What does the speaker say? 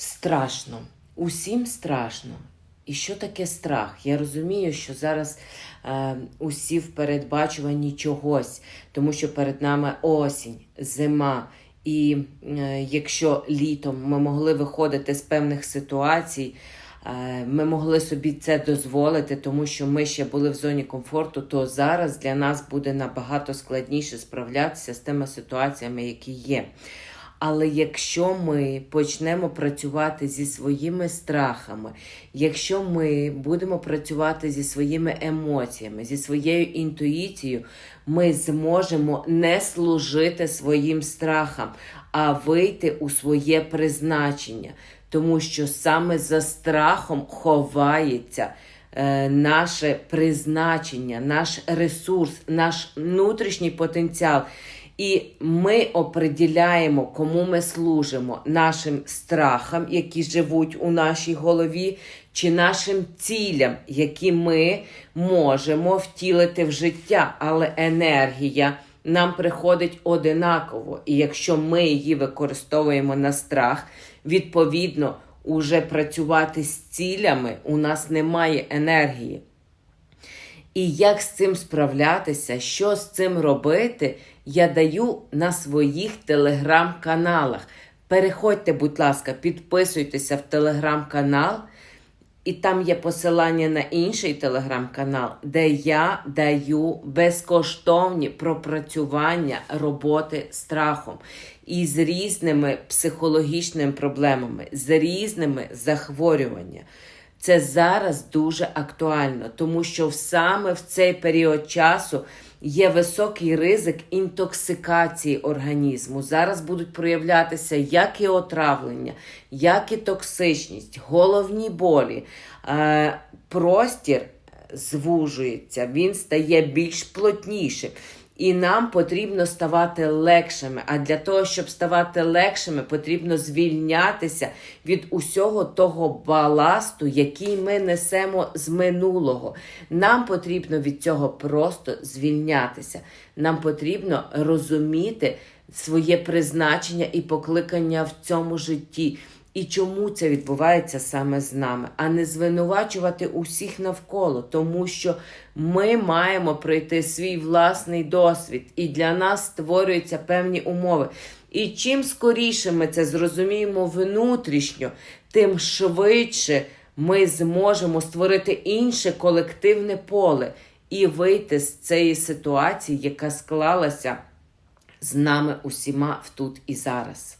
Страшно. Усім страшно. І що таке страх? Я розумію, що зараз е, усі в передбачуванні чогось, тому що перед нами осінь, зима. І е, якщо літом ми могли виходити з певних ситуацій, е, ми могли собі це дозволити, тому що ми ще були в зоні комфорту, то зараз для нас буде набагато складніше справлятися з тими ситуаціями, які є. Але якщо ми почнемо працювати зі своїми страхами, якщо ми будемо працювати зі своїми емоціями, зі своєю інтуїцією, ми зможемо не служити своїм страхам, а вийти у своє призначення. Тому що саме за страхом ховається е, наше призначення, наш ресурс, наш внутрішній потенціал. І ми определяємо, кому ми служимо, нашим страхам, які живуть у нашій голові, чи нашим цілям, які ми можемо втілити в життя. Але енергія нам приходить одинаково. І якщо ми її використовуємо на страх, відповідно, уже працювати з цілями у нас немає енергії. І як з цим справлятися, що з цим робити, я даю на своїх телеграм-каналах. Переходьте, будь ласка, підписуйтеся в телеграм-канал, і там є посилання на інший телеграм-канал, де я даю безкоштовні пропрацювання роботи страхом і з різними психологічними проблемами, з різними захворюваннями. Це зараз дуже актуально, тому що саме в цей період часу є високий ризик інтоксикації організму. Зараз будуть проявлятися як і отравлення, як і токсичність, головні болі. Е, простір звужується, він стає більш плотнішим. І нам потрібно ставати легшими. А для того, щоб ставати легшими, потрібно звільнятися від усього того баласту, який ми несемо з минулого. Нам потрібно від цього просто звільнятися. Нам потрібно розуміти своє призначення і покликання в цьому житті. І чому це відбувається саме з нами, а не звинувачувати усіх навколо, тому що ми маємо пройти свій власний досвід, і для нас створюються певні умови. І чим скоріше ми це зрозуміємо внутрішньо, тим швидше ми зможемо створити інше колективне поле і вийти з цієї ситуації, яка склалася з нами усіма в тут і зараз.